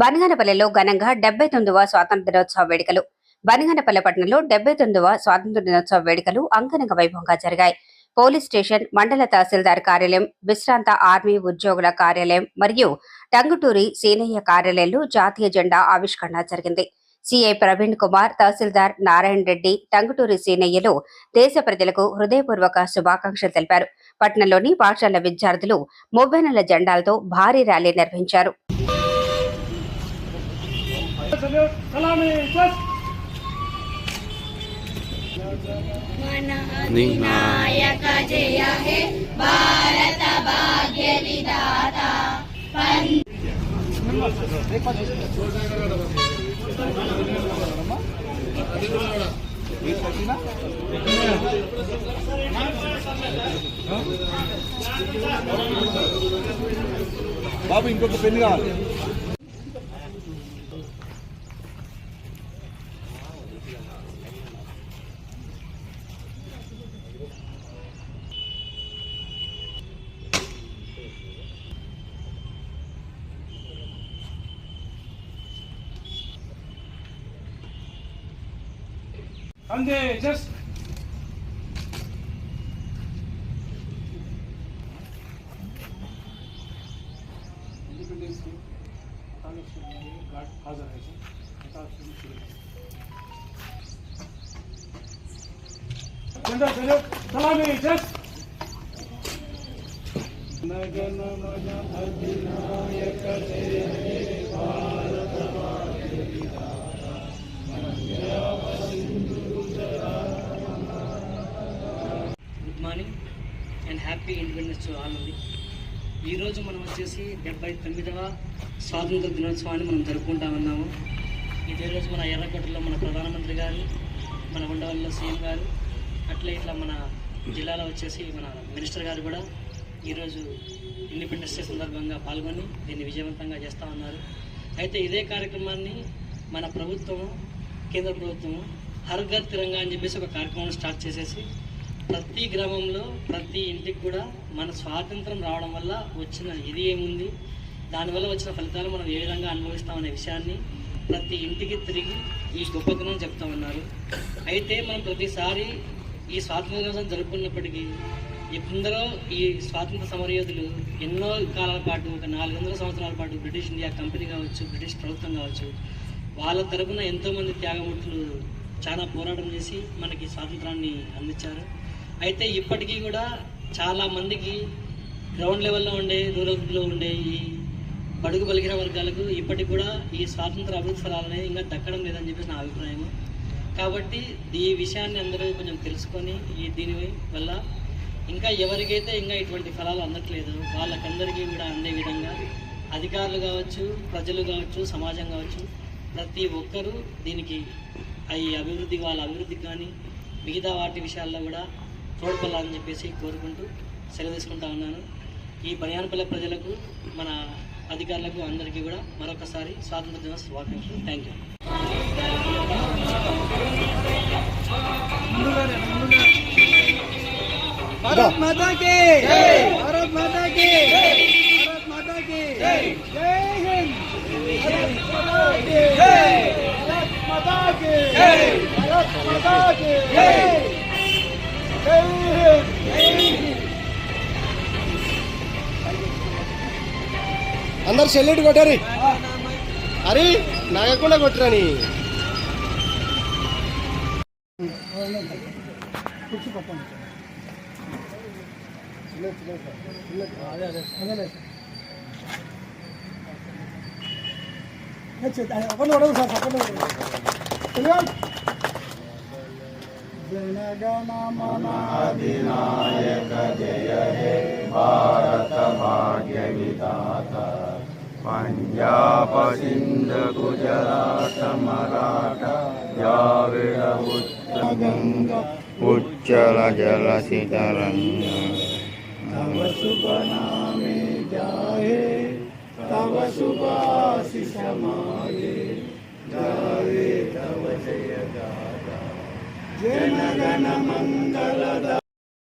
బనగానపల్లెలో ఘనంగా డెబ్బై తొమ్మిదవ స్వాతంత్ర దినోత్సవ వేడుకలు. బనగానపల్లె పట్టణంలో డెబ్బై తొమ్మిదవ స్వాతంత్ర దినోత్సవ వేడుకలు అంగరంగ వైభవంగా జరిగాయి. పోలీస్ స్టేషన్ మండల తహసీల్దార్ కార్యాలయం విశ్రాంత ఆర్మీ ఉద్యోగుల కార్యాలయం మరియు టంగుటూరి సీనయ్య కార్యాలయంలో జాతీయ జెండా ఆవిష్కరణ జరిగింది. సిఐ ప్రవీణ్ కుమార్ తహసీల్దార్ నారాయణ రెడ్డి టంగుటూరి సీనయ్యలు దేశ ప్రజలకు హృదయపూర్వక శుభాకాంక్షలు తెలిపారు. పట్టణంలోని పాఠశాల విద్యార్థులు మువ్వెనెల జెండాలతో భారీ ర్యాలీ నిర్వహించారు. Salute, salami, just నాయక జయ హే భారత భాగ్య విధాత బాబు ఇంకొక పెన్ను కావాలి And they just hazır edin. Şimdi dönüp devam edeceğiz. Nagan Maja Adinayaka Jai Bharat Mata Jai Jai happy independence all ఈరోజు మనం వచ్చేసి డెబ్బై తొమ్మిదవ స్వాతంత్ర దినోత్సవాన్ని మనం జరుపుకుంటా ఉన్నాము ఇదే రోజు మన ఎర్రకోటలో మన ప్రధానమంత్రి గారు మన ఉండవల్లిలో సీఎం గారు అట్లే ఇట్లా మన జిల్లాలో వచ్చేసి మన మినిస్టర్ గారు కూడా ఈరోజు ఇండిపెండెన్స్ డే సందర్భంగా పాల్గొని దీన్ని విజయవంతంగా చేస్తూ ఉన్నారు. అయితే ఇదే కార్యక్రమాన్ని మన ప్రభుత్వము కేంద్ర ప్రభుత్వము హర్ ఘర్ తిరంగా అని చెప్పేసి ఒక కార్యక్రమం స్టార్ట్ చేసేసి ప్రతి గ్రామంలో ప్రతి ఇంటికి కూడా మన స్వాతంత్రం రావడం వల్ల వచ్చిన ఇది ఏముంది? దానివల్ల వచ్చిన ఫలితాలు మనం ఏ విధంగా అనుభవిస్తామనే విషయాన్ని ప్రతి ఇంటికి తిరిగి ఈ గొప్పతనం చెప్తా ఉన్నారు. అయితే మనం ప్రతిసారి ఈ స్వాతంత్ర దినోత్సవం జరుపుకున్నప్పటికీ ఎందరో ఈ స్వాతంత్ర సమరయోధులు ఎన్నో కాలాల పాటు ఒక నాలుగు వందల సంవత్సరాల పాటు బ్రిటిష్ ఇండియా కంపెనీ కావచ్చు బ్రిటిష్ ప్రభుత్వం కావచ్చు వాళ్ళ తరపున ఎంతోమంది త్యాగమూర్తులు చాలా పోరాటం చేసి మనకి స్వాతంత్రాన్ని అందించారు. అయితే ఇప్పటికీ కూడా చాలా మందికి గ్రౌండ్ లెవెల్లో ఉండే రూరల్లో ఉండే ఈ బడుగు బలిగిన వర్గాలకు ఇప్పటికి కూడా ఈ స్వాతంత్ర అభివృద్ధి ఫలాలనే ఇంకా దక్కడం లేదని చెప్పేసి నా అభిప్రాయం కాబట్టి ఈ విషయాన్ని అందరూ కొంచెం తెలుసుకొని ఈ దీని వల్ల ఇంకా ఎవరికైతే ఇంకా ఇటువంటి ఫలాలు అందట్లేదు వాళ్ళకందరికీ కూడా అందే విధంగా అధికారులు కావచ్చు ప్రజలు కావచ్చు సమాజం కావచ్చు ప్రతి ఒక్కరూ దీనికి ఈ అభివృద్ధి వాళ్ళ అభివృద్ధికి కానీ మిగతా వాటి విషయాల్లో కూడా తోడ్కొనాలని చెప్పేసి కోరుకుంటూ సెలవు తీసుకుంటా ఉన్నాను. ఈ బనియాన్పల్లె ప్రజలకు మన అధికారులకు అందరికీ కూడా మరొకసారి స్వాతంత్ర దిన స్వాగతం థ్యాంక్ యూ భారత్ మాతా కి భారత్ మాతా కి భారత్ మాతా కి జై! హింద్! భారత్ మాతా కి భారత్ మాతా కి అందరు సెల్యూట్ కొట్టారు. అరే నాగకుండా కొట్టరని చెప్పండి సార్ చెప్పండి अधिनायक जय हे भारत भाग्य विधाता पंजाब सिंध गुजरात मराठ द्राविड उत्तर गंगा उच्चल जल सितरंग तव शुभ नामे जाए तव शुभ आशिष मागे तव जय गाता ಜನಗಣ ಮಂಗಳದ